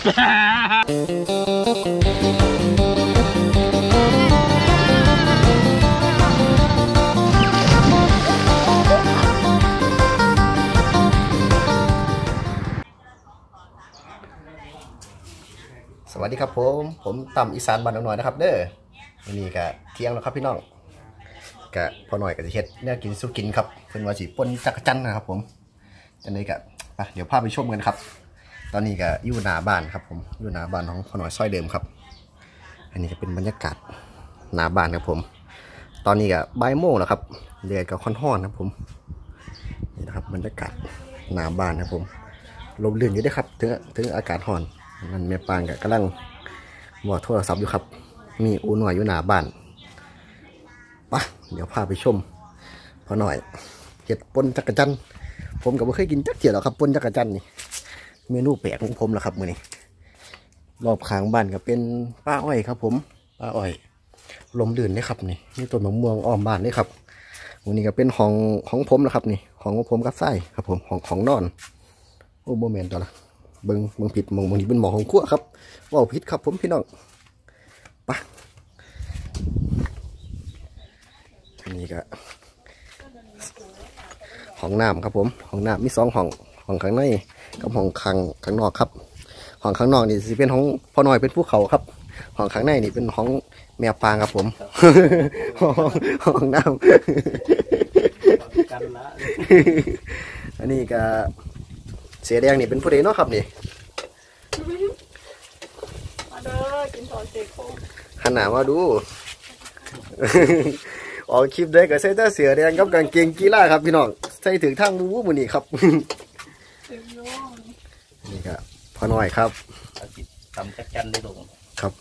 สวัสดีครับผม ผมต่ำอีสานบ้านหน่อยนะครับ เด้อวันนี้ก็เที่ยงแล้วครับพี่น้องก็พอหน่อยก็จะเฮ็ดเนี่ยกินสู้กินครับเพิ่นว่าสิป่นจักรจันทร์นะครับผมจังไดก็เดี๋ยวพาไปชมกันครับ ตอนนี้ก็อยู่หน้าบ้านครับผมอยู่หน้าบ้านของพอนอยซอยเดิมครับ อันนี้ก็เป็นบรรยากาศหน้าบ้านครับผม ตอนนี้ก็บ่ายโมงแล้วครับเดือดก็ค่อนห้อนครับผมนี่นะครับบรรยากาศหน้าบ้านครับผมลมลื่นอยู่ด้วยครับ ถึงถึงอากาศห้อนนั่นแม่ปางก็กำลังวอโทรศัพท์อยู่ครับ มีอูหน่อยอยู่หน้าบ้านปะเดี๋ยวพาไปชมพอหน่อยเห็ดปนจักรจันผมก็บ่เคยกินจักเจียวหรอกครับปนจักรจันนี่ เมนูแปลกของผมแหละครับมือนี้รอบข้างบ้านก็เป็นป้าอ้อยครับ ผมป้าอ้อยลมลื่นเลยครับนี่นี่ต้นมะม่วงอ้อมบ้านเลยครับวันนี้ก็เป็นของของผมนะครับ นี่ของผมกับไส้ครับ ผมของของนอนโอ้โมเมนต์ตัวละเบิงเบิงผิดมองมองนี้เป็นหมอของขั้วครับว่าผิดครับ ผมพี่น้องไปะนนี้ก็ห้องน้ำครับผมห้องน้ำมีสองห้องห้องข้างใน กับห้องข้างข้างนอกครับห้องข้างนอกนี่สิเป็นห้องพ่อน้อยเป็นภูเขาครับห้องข้างในนี่เป็นห้องแมวปางครับผมห้องห้องน้ำอันนี้ก็เสียแดงนี่เป็นผู้ใดเนาะครับนี่มาเด้อกินถอนเสกโคงหนหน้ามาดูออกคลิปได้ก็ใส่แต่เสือแดงกับกางเกงกีฬาครับพี่น้องใส่ถึงทางรู้มือนี่ครับ นี่ก็พอหน่อยครับ เอาจิตตำจักจันได้ลงครับ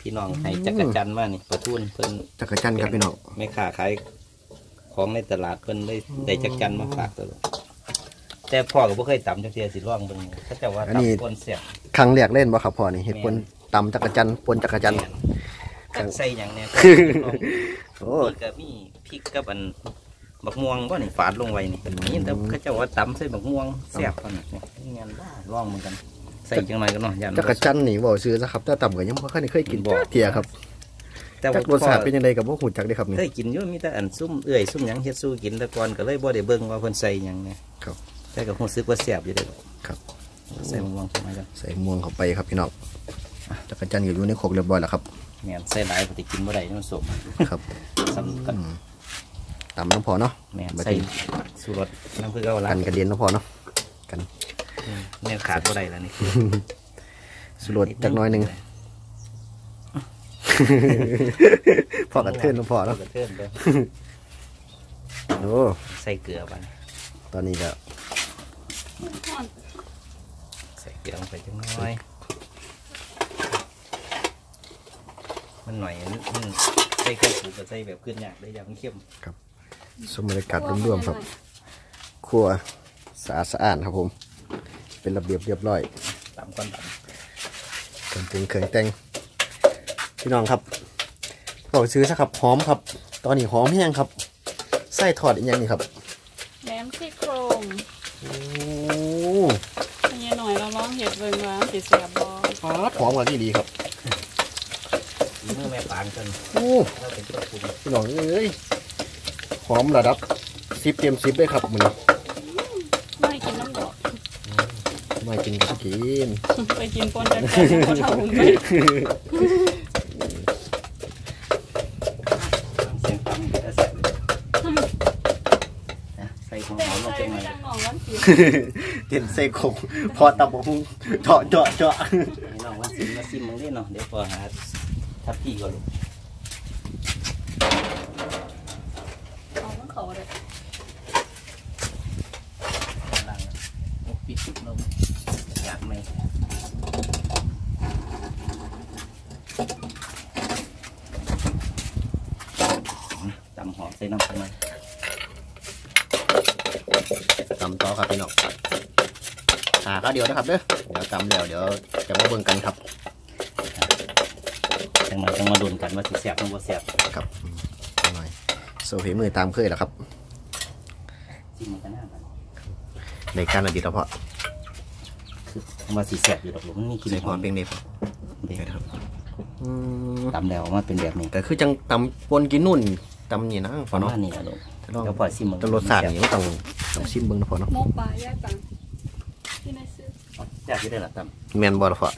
พี่น้องให้จักรจันมานี่ประทุนเพิ่นจักรจันทร์ครับพี่น้องไม่ค้าขายของในตลาดเพิ่นได้ได้จักรจันมาฝากตัวแต่พ่อก็บ่เคยตำจักเทียสิร่องเบิ่งเขาเจะว่าตำคนเสียบครั้งแรกเล่นบ่ครับพ่อนี่เห็ดปนตำจักรจันทร์ปนจักรจันทร์ จักใส่หยังเนี่ยโอ้นี่ก็มีพริกกับอัน บักม่วงบ่นี่ฝาดลงไว้นี่นี่แต่เขาเจะว่าตำใส่บักม่วงแซ่บขนาดนี้นี่งานว่าร่องเหมือนกัน ใส่จังไรกันเนาะยันจักรจันทร์นี่บ่ซื้อนะครับแต่ต่ำก็ยังบ่เคยเคยกินบ่จักเทียครับแต่จัว่ากรสชาติเป็นยังไงกับพวกหูจักได้ครับนี่เคยกินอยู่มีแต่อันซุ่มเอื่อยซุ่มหยังเฮ็ดสู้กินแต่ก่อนก็เลยบ่ได้เบิ่งว่าเพิ่นใส่หยังเนี่ยครับแต่ก็รู้สึกว่าแซ่บอยู่เด้อครับใส่มะม่วงใช่ไหมจ๊ะใส่ม่วงเข้าไปครับพี่น้องจักรจันทร์อยู่ในโคกเรียบร้อยแล้วครับแม่นใส่หลายปฏิกินบ่ได้มันสมครับสำกัน ตำน้ำพอเนาะแม่นบัดใส่นี้สูรสน้ำผึ้งเอาละกันกระเด็นน้ำพอเนาะกันแนวขาดบ่ได้แล้วนี่สุรสจักหน้อยหนึ่ง พอกระเทือนน้ำพอแล้เนาะวก็เทินไปโอ้ใส่เกลือไปตอนนี้ก็ใส่เกลือลงไปจังน้อย มันหน่อยมันใส่เครื่องปรุงก็ใส่แบบขึ้นยากได้อย่างมันเข้ม สมบรรยากาศรวมๆครับครัวสะอาดสะอาดครับผม เป็นระเบียบเรียบร้อยตามก้อนตเครื่องปรุงเครื่องแต่งพี่น้องครับบอกซื้อสักครับหอมครับ ตอนนี้หอมแห้งครับไส้ทอดอีกอย่างนี้ครับแหนมซี่โครงโอ้อันนี้หน่อยเราลองเห็ดเบิ่งว่าสิเสียบบ่หอมหอมกว่าที่ดีครับำมือแม่ปานกันโอ้เราเป็นเครื่องปรุงพี่น้องเอ้ย หอมระดับสิบเต็มสิบเลยครับมันไม่กินน้ำดอกมากินก็กินไปกินปนจักรจันทร์คนเท่าหุ่นไปเสียงตำจะแซ่บนะใส่หัวหแต่อมลงใส่ไปหน่ไม่อยดังหนองวันสิเห็นเซกงพอตำบกหุ่งเจาะเจาะเจาะให้น้องว่าซิมมาซิมมึงได้เนาะเดี๋ยวพอหาทับพี่ก่อนลูก เอามันเขาเลย ล้างโอ้ ปิดลงอยากไหมตำหอมใส่น้ำไปหน่อยตำต่อครับพี่น้องหาข้าวเดียวนะครับเด้อเดี๋ยวตำแล้วเดี๋ยวจะมาเบิ่งกันครับจังมาจังมาดุนกันว่าสิแสบหรือบ่แสบครับหน่อยโซฟีมือตามเคยแล้วครับจิ้มมันกันหน้ากัน ในการอดีตแล้วเพาะมาสีแสบอยู่ดอกลูกมันมีกลิ่นใส่หหออมมเป็นเด็บเด็ดครับอืมตำแล้วมาเป็นแบบนี้แต่คือจังตำปนกินนู่นตำนี่นะปพอระเนาะมาณนี้อะลูกลองเดี๋ยวพอซิมแต่รสชาตินี่ก็ต้องต้องชิมเบิ่งนะพอเนาะหมกปลาย่าตังที่ในซื้อแซ่บอยู่ได้ละตำแม่นบ่ล่ะพอ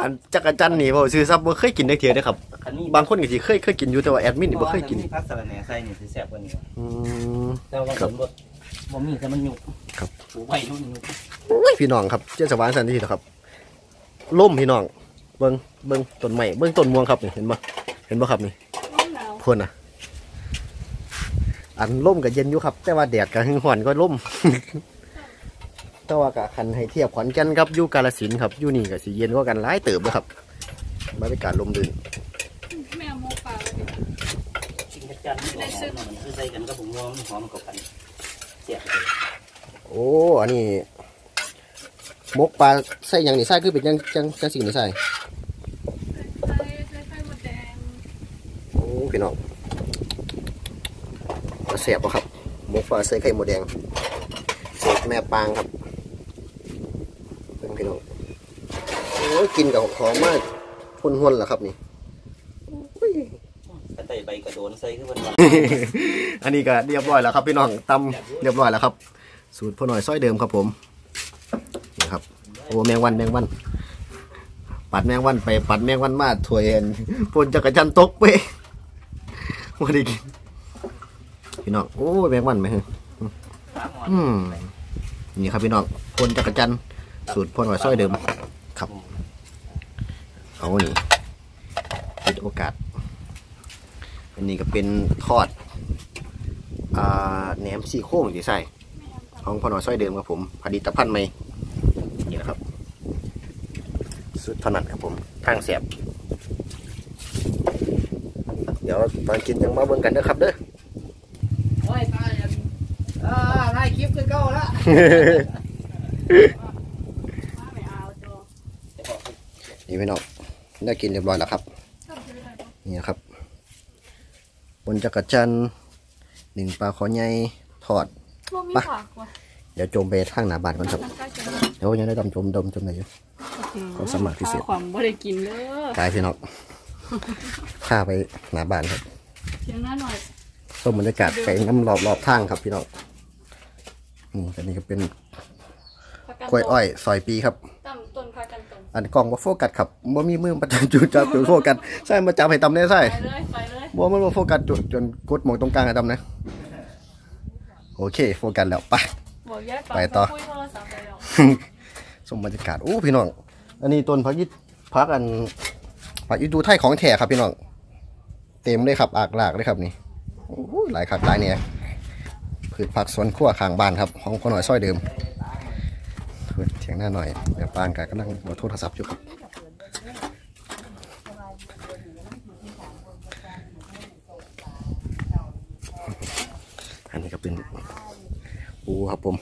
อันจักรจันทร์นี่บ่ซื้อซับบ่เคยกินได้เทียเด้อครับคันนี้ บางคนก็สิเคยเคยกินอยู่แต่ว่าแอดมินนี่บ่เคยกินมีพักสะระแหน่ใส่นี่สิแซ่บกว่านี้อืม แต่ว่าครับสมรสบ่มีแต่มันยุกครับปูไว้นู่นยุกโอ้ยพี่น้องครับเจ้าสวรรค์สันติครับล่มพี่น้องเบิ่งเบิ่งต้นไม้เบิ่งต้นม่วงครับนี่เห็นบ่เห็นบ่ครับนี่น้ำหนาวพ่นน่ะอันล่มก็เย็นอยู่ครับ แต่ว่าแดดก็หึงหวนก็ล่ม แต่ว่าก็คันให้เทียบขอนแก่นครับอยู่กาฬสินธุ์ครับอยู่นี่ก็สิเย็นกว่ากันหลายเติบเลยครับบรรยากาศลมลื่น แม่หมกปลาเลย กินกระจันนี่หอมๆมันคือใส่กันกับผงงอม หอมกับกันแซ่บเลยโอ้อันนี้มกปลาใส่หยังนี่ใส่คือเป็นหยังจังจังสิ่งนี่ใส่ใส่ใส่ไข่มดแดงโอ้พี่น้องเสียบป่ะครับหมกปลาใส่ไข่หมูแดงเสียบแม่ปางครับเป็นพี่น้องโอ้ยกินกับหอมมากหุ่นหุ่นๆเหรอครับนี่กันไต่ ใบกระโดนใส่คือมันหวานอันนี้ก็เรียบร้อยแล้วครับพี่น้องตำเรียบร้อยแล้วครับ สูตรพ่อหน่อยซ้อยเดิมครับผมนี่ครับโอ้แมงวันแมงวัน ปัดแมงวันไปปัดแมงวันมาถวยเอ็นปนจักรจันตกไปมาได้กินพี่น้องโอ้แมงวันไหมฮะอืมนี่ครับพี่น้องปนจักรจันสูตรพ่อหน่อยซ้อยเดิมครับเอานี่ปิดโอกาส อันนี้ก็เป็นทอดอ่าแหนมซี่โครงที่ใส่ของพอหนอยซอยเดิมครับผมผลิตภัณฑ์ใหม่นี่นะครับ สุดถนัดครับผมทางแสบเดี๋ยวตอนกินยังมาเบิ่งกันเด้อครับเด้อโอ้ยตายอ่าได้คลิปคือเก่าละมาไม่เอาจอนี่พี่น้องได้กินเรียบร้อยแล้วครับ ชอบซื้ออะไรบ้าง นี่นะครับ บนจักรจันทร์หนึ่งปลาขอใหญ่ทอดพวกมีผักว่ะเดี๋ยวโจมไปทางหน้าบ้านก่อนครับน้ำตาลเค็มเดี๋ยวยังได้ดำจมดมจมไหนอยู่ ความสามารถพิเศษข้าวความบ่ได้กินเด้อกายพี่น้องข้าไปหน้าบ้านครับเสียงหน้าหน่อยส้มบรรยากาศไปน้ำรอบรอบทางครับพี่น้องนี่อันนี้ก็เป็นผักันกล้วยอ้อยซอยปีครับตั้มต้นผักกันตรง อันกล้องว่าโฟกัสครับบ่มีมือประจับจุดจับจุดโฟกัสใช่มาจับให้ตำได้ใช่ไปเลยไปเลยบ่มันบ่โฟกัสจุดจนกดหมองตรงกลางให้ตำนะโอเค โฟกัสแล้วไปบอกแยกไปต่อคุยโทรศัพท์ไปแล้วส้มบรรยากาศโอ้พี่น้อง อันนี้ต้นพักยิพักอันพักยิดูไทยของแท้ครับพี่น้อง เต็มเลยครับอากลากเลยครับนี่โอ้โหหลายคักหลายเนี่ยพืชผักสวนครัวข้างบ้านครับของคนหน่อยซอยเดิมเถียง หน้าหน่อยเดี๋ยวปางกกำลังบโทรศัพท์อยู่ครับอันนี้ก็เป็นปูครับผม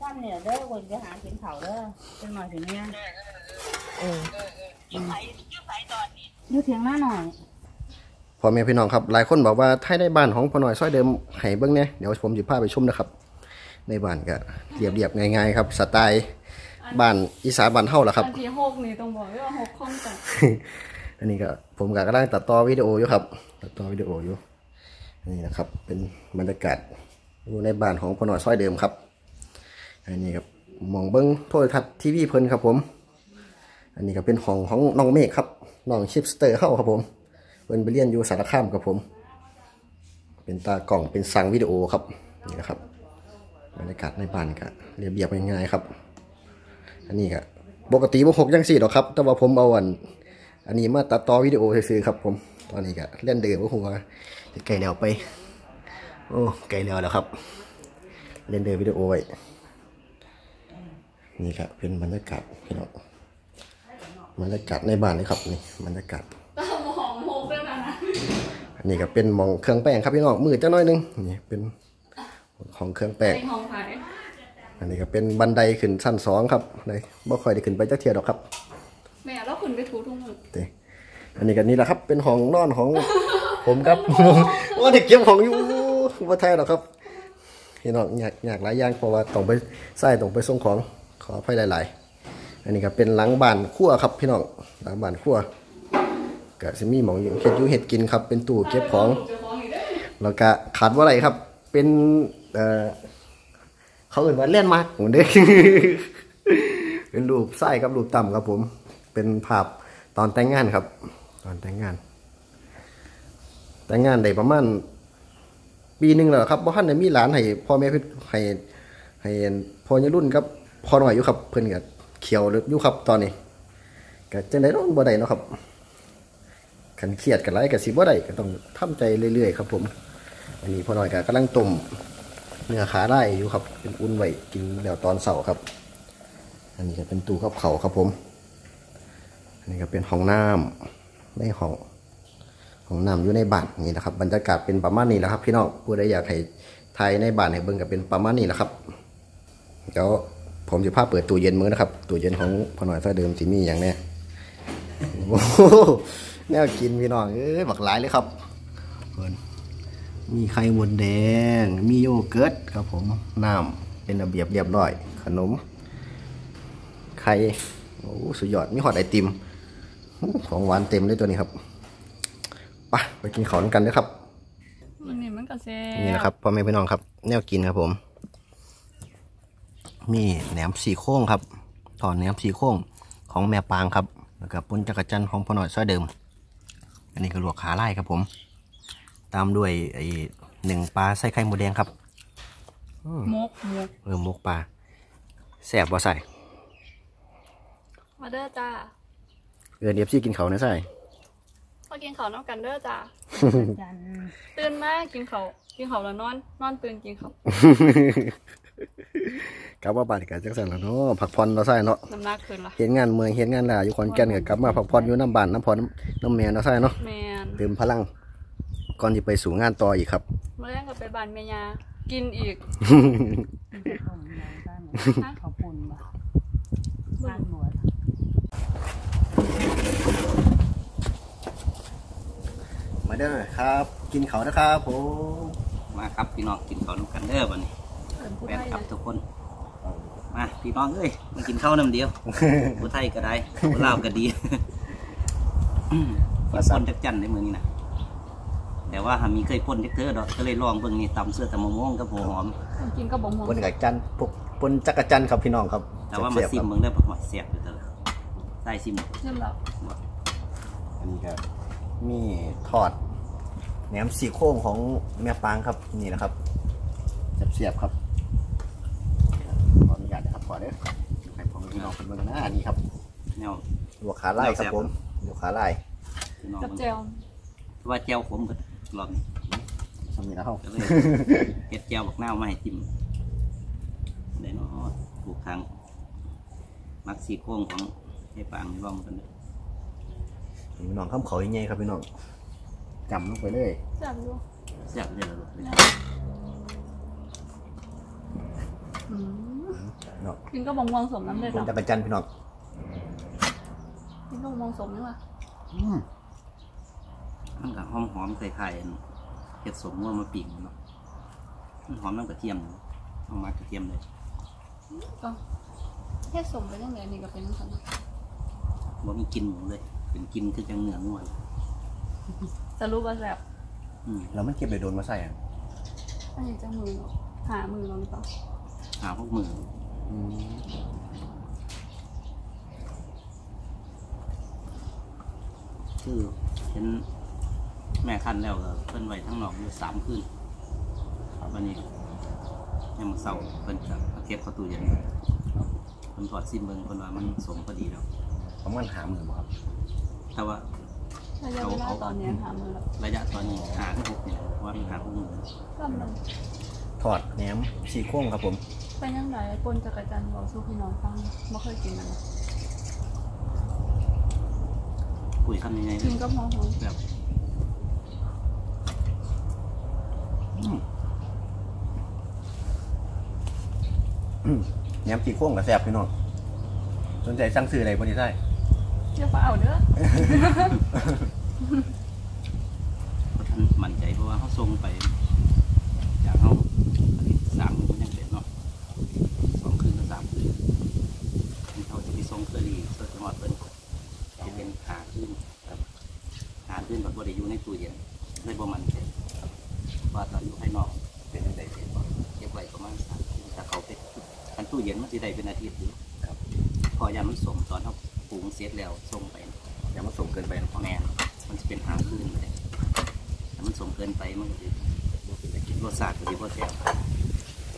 ท่านเนี่ยเด้อคนจะหากินเขาเด้อจังหน่อยถึงเนี่ยเอออยู่เถียงหน้าหน่อยพ่อแม่พี่น้องครับ หลายคนบอกว่าถ้าได้บ้านของพ่อหน่อยซอยเดิมให้เบิ้งเนี่ยเดี๋ยวผมจะพาไปชมนะครับ ในบ้านก็เรียบๆง่ายๆครับสไตล์บ้านอีสานบ้านเฮาล่ะครับอันที่หกนี่ต้องบอกว่าหกข้องกันอันนี้ก็ผมก็กำลังตัดต่อวิดีโออยู่ครับ ตัดต่อวิดีโออยู่นี่นะครับ เป็นบรรยากาศอยู่ในบ้านของพ่อหน่อยซอยเดิมครับ อันนี้ครับมองเบิ้งโทรทัศน์ทีวีเพิ่นครับผม อันนี้ก็เป็นห้องของน้องเมฆครับน้องชิปสเตอร์เฮาครับผมเพิ่นไปเรียนอยู่สารคามครับผม เป็นตากล่องเป็นสั่งวิดีโอครับนี่นะครับ บรรยากาศในบ้านก็เรียบๆง่ายๆครับ อันนี้ก็ปกติบ่หกยังสี่หรอกครับ แต่ว่าผมเอาอัน อันนี้มาตัดต่อวิดีโอซื้อๆครับ ผม ตอนนี้ก็เล่นเดือว่าหัวจะไกลแล้วไป โอ้ไกลแล้วแล้วครับ เล่นเดือวิดีโอไว้ นี่ครับเป็นบรรยากาศพี่น้องบรรยากาศในบ้านเลยครับนี่บรรยากาศตามหองหกด้วยกันนะอันนี้ก็เป็นหมองเครื่องแป้งครับพี่น้องมือจ้าน้อยหนึงนี่เป็น ของเครื่องแป้งในห้องไผ่อันนี้ก็เป็นบันไดขึ้นชั้นสองครับเลยบ่ค่อยได้ขึ้นไปจักเทียดอกครับ แม่แล้วคุณไปถูทุ่งมือเต้อันนี้ก็นี่แหละครับ เป็นห้องนอนของ ผมครับว่าเด็กเก็บของอยู่ว่าแท้หรอกครับพี่น้องอยากอยากหลายอย่างเพราะว่าต้องไปใส่ต้องไปส่งของขออภัยหลาย ๆ อันนี้ก็เป็นหลังบ้านครัวครับพี่น้องหลังบ้านครัวก็จะมีหมองอยู่เฮ็ดอยู่เฮ็ดกินครับ เป็นตู้เก็บของ แล้วก็ขาดว่าอะไรครับ เป็น เอ่อเขาเอ่นว่าเล่นมากเหมือนเด็กเป็นรูปไส้กับรูปต่ำครับผม เป็นภาพตอนแต่งงานครับ ตอนแต่งงาน แต่งงานได้ประมาณปีหนึ่งแล้วครับบ่ทันได้มีหลานให้พ่อแม่พิ่ให้ให้พ่อใหญ่รุ่นครับพ่อน้อยอยู่ครับ เพิ่นก็เขียวออยู่ครับตอนนี้ก็จังได๋เนาะบ่ได้เนาะครับคันเครียดกันหลายก็สิบ่ได้ก็ต้องทำใจเรื่อยๆครับผม อันนี้พ่อน้อยก็กำลังต้ม เนื้อขาได้อยู่ครับ เป็นอุ่นไว้กินแล้วตอนเสาร์ครับ อันนี้ก็เป็นตู้กับเขาครับผม อันนี้ก็เป็นห้องน้ำในห้องของน้ำอยู่ในบ้านนี่นะครับ บรรยากาศเป็นประมาณนี้แหละครับพี่น้องผู้ใดอยากให้ไทยในบ้านให้เบิ่งก็เป็นประมาณนี้แหละครับเดี๋ยวผมจะพาเปิดตู้เย็นมือนะครับตู้เย็นของพ่อหน่อยซะเดิมสิมีอย่างแน่โอ้โหแนวกินพี่น้องเอ้ยบักหลายเลยครับเพิ่น มีไข่มดแดง มีโยเกิร์ตครับผม น้ำเป็นระเบียบเรียบร้อย ขนม ไข่ โอ้สุดยอด มีหอดไอติม ของหวานเต็มเลยตัวนี้ครับไปไปกินข้าวกันนะครับมันนี่มันก็แซ่นี่นะครับพ่อแม่พี่น้องครับ แนวกินครับผม มีแหนมสีโค้งครับถอนแหนมสีโค้งของแม่ปางครับ แล้วก็ปุ้นจักรจันทร์ของพ่อหน่อยซอยเดิม อันนี้ก็ลวกขาไล่ครับผม ตามด้วยไอ้หนึ่งปลาใส่ไข่หมูแดงครับมกมกเออหมกปลาแซ่บบ่ใส่มาเด้อจ้าเออเดียบซี่กินเขาวนะใส่มากินข้าวน้ำกันเด้อจ้าจันตื่นมากินข้าวกินข้าวแล้วนอน นอนตื่นกินข้าวกลับว่าบ้านกันจังสันแล้วเนาะพักผ่อนเราะใส่เนาะน้ำหนักขึ้นละเห็นงานเมืองเห็นงานลาอยู่ขอนแก่นก็กลับมาพักผ่อนอยู่น้ำบ้านน้ำพอน้ำน้ำแม่เนาะใส่เนาะแมนเติมพลัง ก่อนที่ไปสู่งานต่ออีกครับเมื่อแรกก็ไปบ้านแม่ยากินอีกต้มยำบ้านข้าวปุ่นบ่บ้านหมวดมาเด้อครับ กินเขาวนะครับผมมาครับพี่น้องกินข้าวน้ำกันเด้อวันนี้เอิ้นผู้แฟไทนยคลับนะทุกคนมาพี่น้องเอ้ยมากินข้าวน้ำเดียวผู้ไทยก็ได้ผู้ลาวก็ดีกินปนจักจันในเมืองนี้นะ แต่ว่าหามีเคยพ่นจักเธอดอกก็เลยลองเบิ่งนี่ตำเสื้อตำมะม่วงกับหัวหอม กินก็บอกมงปนกับจันพวกปนจักรจันทร์ครับพี่น้องครับแต่ว่ามาแซ่บๆซิมครับเบิ่งได้ผักหอดเสียบอยู่ตลอดใต้ซิมเริ่มแล้วอันนี้ก็มีทอดแหนมสีโค้งของแม่ปางครับนี่นะครับเสียบๆครับขออนุญาตนะครับขอเด้อให้ผมพี่น้องเป็นเมืองหน้านี่ครับแนวลวกขาไล่ครับผมลวกขาไล่พี่น้องกับเบิ่งแจวว่าแจ่วขมเบิด รอบนี้สมีนะครับก็เลยเก็ดแจ่วบักนาวมาให้จิ้มได้เนาะถูกทางมักสีโค้งของไอ้ปางลองกันเด้อพี่น้องข้ามเขาใหญ่ๆครับพี่น้องจำลงไปเลยแซ่บอยู่แซ่บเลยล่ะลูกอืมเนาะกินก็บอกมวงสมน้ำเลยปนจ้ะจักรจันทร์พี่น้องกินก็บอกมวงสมนี่ว่ะ อืม มันก็หอมหอมๆคล้ายๆอันเห็ดสมว่ามาปิ่งเนาะมันหอมน้ำกระเทียมเนาะเอามากระเทียมเลยก็แค่สมไปยังไงนี่ก็เป็นขนาดบ่มีกลินหมูเลย เป็นกลินคือจังเนื้องัวเลยสรุปว่าแซ่บอืมแล้วมันเก็บเลยโดนมาใส่อะอันนี้จะมือเนอะหามือเราหรือเปล่าหาพวกมืออืมคือเห็น แม่คันแล้วก็เพิ่นไว้ทั้งนอกอยู่สามคืนวันนี้ยังมาเศร้าเพิ่นจะเอาเก็บเข้าตู้เย็นเพิ่นถอดซิมเบิ่งเพิ่นว่ามันสมพอดีแล้วประมาณหาหมื่นบ่ครับแต่ว่าระยะเวลาตอนนี้หามือแล้วระยะตอนนี้หาที่หกเนี่ยว่ามันหาพวกมือก็มันทอดแหนมสีโค้งครับผมเป็นยังไงปนจักรจันทร์บอกสู้พี่น้องฟังไม่เคยกินมันนะคุยคำยังไงกินก็พอหอมแบบ แหนมสีโค้งกับแซ่บพี่น้องสนใจสั่งซื้ออะไรบริษัทเชื่อเปล่าเด้อท่านมั่นใจเพราะว่าเขาส่งไปจากเขาผลิต สามมันยังเป็นเนาะสองคืนกับสามคืนเขาจะไปส่งเคอรี่เสื้อจังหวัดเป็นจะเป็นหาขึ้นครับหาขึ้นแบบบริยูในตู้เย็นเลยประมาณเจ็ดว่าตอนอยู่ภายนอกเป็นยังไงเจ็ดบ่เก็บไว้ประมาณสามคืนถ้าเขาเป็น กันตู้เย็นมันจะได้เป็นอาทิตย์อยู่ครับ พอยามันสมตอนเขาปรุงเสร็จแล้วส่งไปอย่ามาสมเกินไปนะพ่อแม่นมันจะเป็นหาขึ้นเลยถ้ามันสมเกินไปมันก็จะรสชาติก็จะพอแซ่บ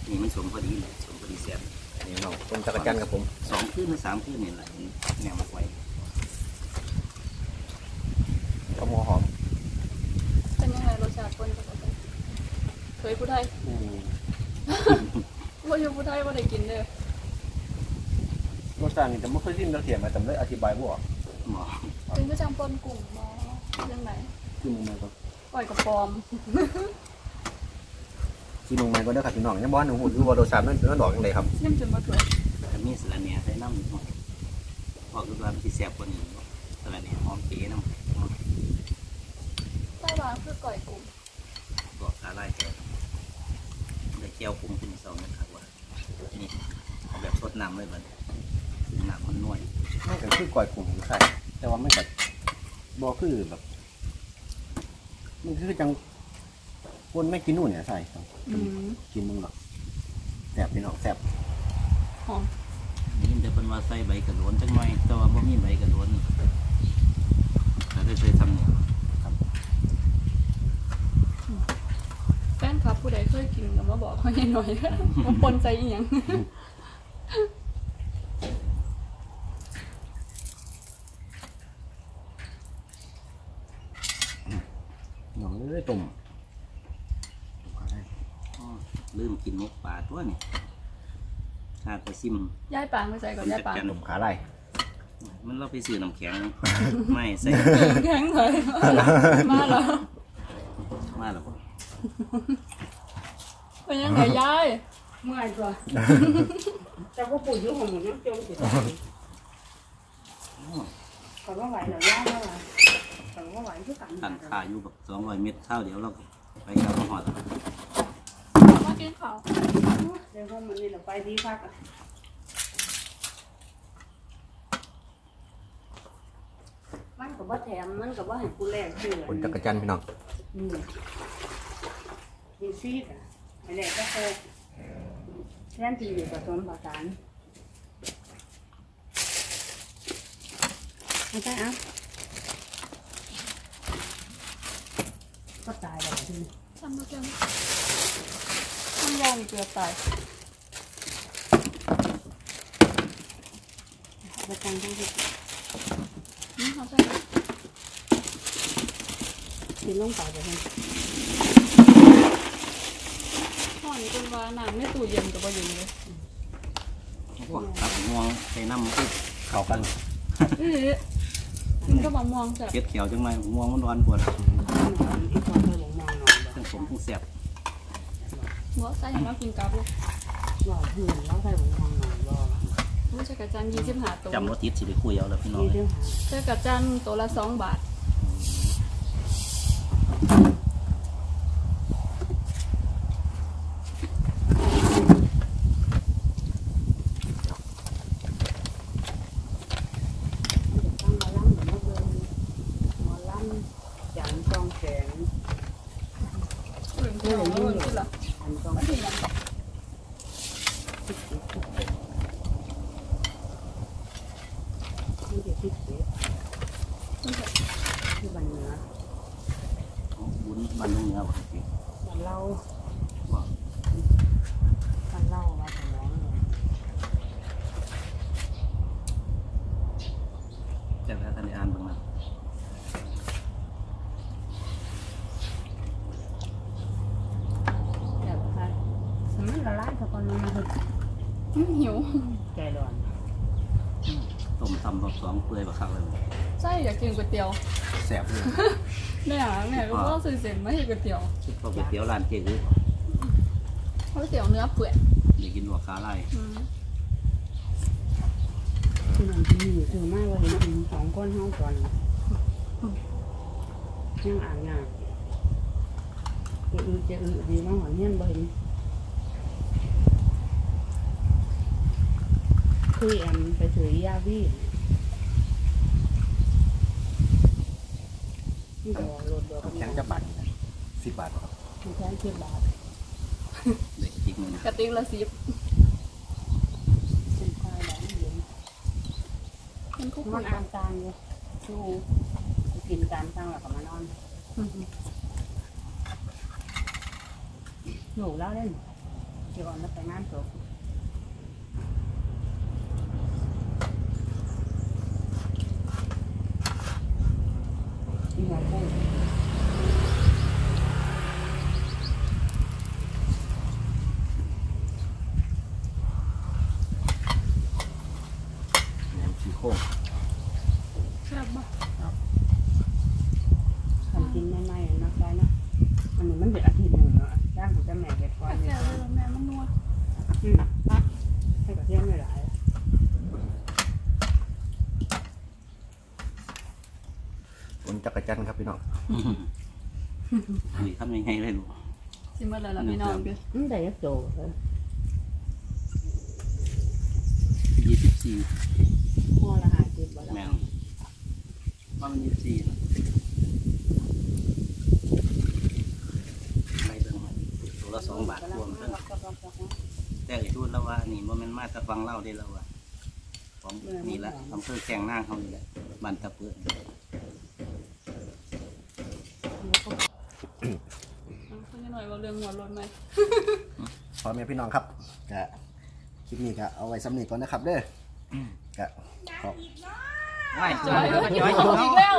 นี่มันสมพอดีเลยสมพอดีแซ่บอันนี้น้องต้มจักรจันทร์ครับผมสองขึ้นหรือสามขึ้นนี่แหละแนวมาไว้ก็หัวหอมเป็นยังไงรสชาติคนปกติเคยผู้ไทยว่าอยู่ผู้ไทยว่าได้กินเด้อร สชาตินี่จะไม่เคยชิมแล้วเทียมมาแต่ไม่อธิบายบ่ออกหมอเป็นก็จังปนกลุ่มมอเรื่องไหนชิมลงมาก็ปล่อยกับปลอมชิมลงมาก็ได้ครับพี่น้องยังบ่หนูหูดูว่ารสชาติมันมันดอกยังไงครับนิ่มจนมาถวยถ้ามีสลัดเนียใส่น้ำนิดหน่อยพอกดูว่ามันจะแซ่บกว่านี้สลัดเนียหอมเก๋น้ำใต้บ้านคือก่อยกลุ่มก็ขาไล่แกได้เจียวปรุงขึ้นสองนะครับว่านี่เอาแบบสดน้ำเลยมันน้ำมันนวลมันก็คือก่อยกลุ่มใช่แต่ว่าไม่กัดบ่คือแบบมันคือจังคนไม่กินนู่นเนี่ยใช่ครับอืมกินมึงหรอกแซ่บพี่น้องแซ่บหอมนี่แต่เป็นว่าใส่ใบกระโดนจังหน่อยแต่ว่าบ่มีใบกระโดนถ้าได้เคยทำเนี่ยแฟนคลับผู้ใดเคยกินก็มาบอกเขาหน่อยๆว่าปนใจอีหยัง น้ องเลยต้มอ้อลืมกินมกปลาตัวนี่ชาติไปซิมย้ายปางไปใส่ก่อนย้ายปางต้มขาไล่มันเราไปซื้อน้ำแข็ง ไม่ใส่แข็งเลย มาแล้ว มาแล้วบ่เป็นยังไงย้ายเมื่อยตัวแต่ก็ปุ๋ยอยู่ของหมูน้ำจมสิก็ว่าไหวเหรอย่าว่าไหว ก็ว่าไหวคือกันขันค่าอยู่แบบสองร้อยเมตรข้าวเดียวเราก็ไปกับมาหอดมากินข้าวเดี๋ยวพวกมันนี่เราไปดีพักอะมันก็บ่แถมมันก็บ่ให้กูแลกชื่อคนจักรจันทร์พี่น้องอืมมีซีดอะไอ้แหละก็โคกแทนที่อยู่ผสมผสานไม่ใช่อะ ก็ตายแล้วทีนี้ทำมาเพียงมันยองเกือบตายไปจังทั้งที่นี่เขาใส่กินลงไปไปเลยห่อนจนว่าน้ำในตู้เย็นกับบ่เย็นเลยพวกตับม่วงใส่น้ำมันก็เข้ากันอื้อมันก็มะม่วงแบบเก็บเขียวจังเลยม่วงมันร้อนปวด สมทั้งแซ่บหัวใส่ให้เรากินกับลูกว่าเพื่อนเราใส่หลงมองหน่อยว่ารู้จักกระจันยี่สิบห้าตัวจำรถติดสิไปคุยเอาแล้วพี่น้องมีเรื่องหาเจอกระจันตัวละสองบาท ตั้งมาล้ำแต่เมื่อเดินมาล้ำจันจองแขน อื่นเที่ยวแล้วอื่นขึ้นละ จันจอง มันถึงยัง ที่จะคิดเสียที่บันเนื้อ บุญบ้านเนื้อบ่พี่ บันเล่า ว่า บันเล่าว่าสมองเลย จากแล้วท่า นได้อ่านบ้างนะแบบใครสมัยละลายสักคนนึงอื้อหิว ใจร้อนต้มตำรอบสองเปื่อยบักคักเลยใช่อยากกินก๋วยเตี๋ยวแซ่บเลยแม่หาแม่รู้ว่าซื้อเส้นมาให้ก๋วยเตี๋ยวพอก๋วยเตี๋ยวร้านเจ๊คือก๋วยเตี๋ยวเนื้อเปื่อยได้กินหัวขาไล่ พี่น้องที่ถือมากเลยนะสองคนห้องก่อนยังอ่านงานจะอือจะอึดีมากหวยเงี้ยบ่อยคุยแอมไปถือยาวี่นี่รถเดียัแข็งจะบาทสิบบาทครับแข็งจ็ดบาทกระติกละสิบ มันคุกมันอ่านตามอยู่สู้กินตามตั้งแล้วก็มานอนหนูเล่าเล่นเกี่ยวกับนักแต่งงานศพอีหัวปุ้งแหนมซี่โครง แซ่บบ่ ทำกินใหม่ๆนักได้เนาะอันนี้มันเด็ดอาทิตย์หนึ่งเนาะย่างของเจ้าแม่เด็ดก่อน แซ่ เนี่ย บเลยแม่มันนัว อืมให้กับเที่ยงไม่หลาย ปนจักรจันทร์ครับพี่ น้องคุยทำยังไงเลยลูกสิมาแล้วล่ะพี่น้องเด้อมันได้ยักโจเลยยี่สิบสี่หัวละหาสิบบาทแมงว่ามันยี่สิบสี่นะไปเบิ่งมันตัวละสองบาทรวมเพิ่งแต่ไอ้ทูดแล้วว่านี่ว่ามันมาแตะฟังเล่าได้แล้วว่าของนี่ละอำเภอแกงนางเขานี่แหละบ้านตะเปื้อน คุณยัง หน่อยว่าเรื่องหัวรถไหมพ่อแม่พี่น้องครับกะคลิปนี้ก็เอาไว้สำเนีก่อนนะครับ เด้ออกะขอบไม่จจออยยก็จอยอีเขากแล้ว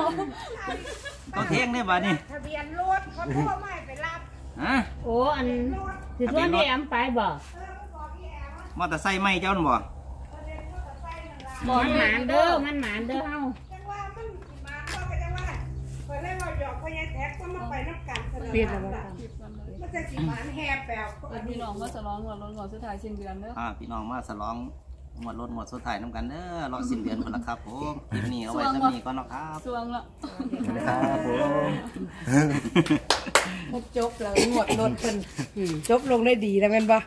เขาเที่ยงได้บ้านี่ทะเบียนรถเขาโทรมาให้ไปรับฮะโอ้อันสิส่วนที่แอมไปบ่มอเตอร์ไซค์ไม่เจ้าหนบ่มันหมานเด้อมันหมานเด้อเฮาจังว่ามันสิมาก็ไปจังว่าเพิ่นเลยว่าหยอกพ่อใหญ่แท็กก็มา ไปนับกันเสนอปิดแล้วบ่มาผิดวันเลยมันจะสิมานแฮบแปลวเปิดพี่น้องมาสลองหัวรถก่อนสุดท้ายสิ้นเดือนเด้ออ่าพี่น้องมาสลองหมดรถหมดสุดท้ายน้ำกันเด้อรอสิ้นเดือนคนละครับผมคลิปนี้เอาไว้สำนีก่อนเนาะครับสวงละนะครับผมจบแล้วหมดรถเพิ่นจบลงได้ดีแล้วแม่นบ่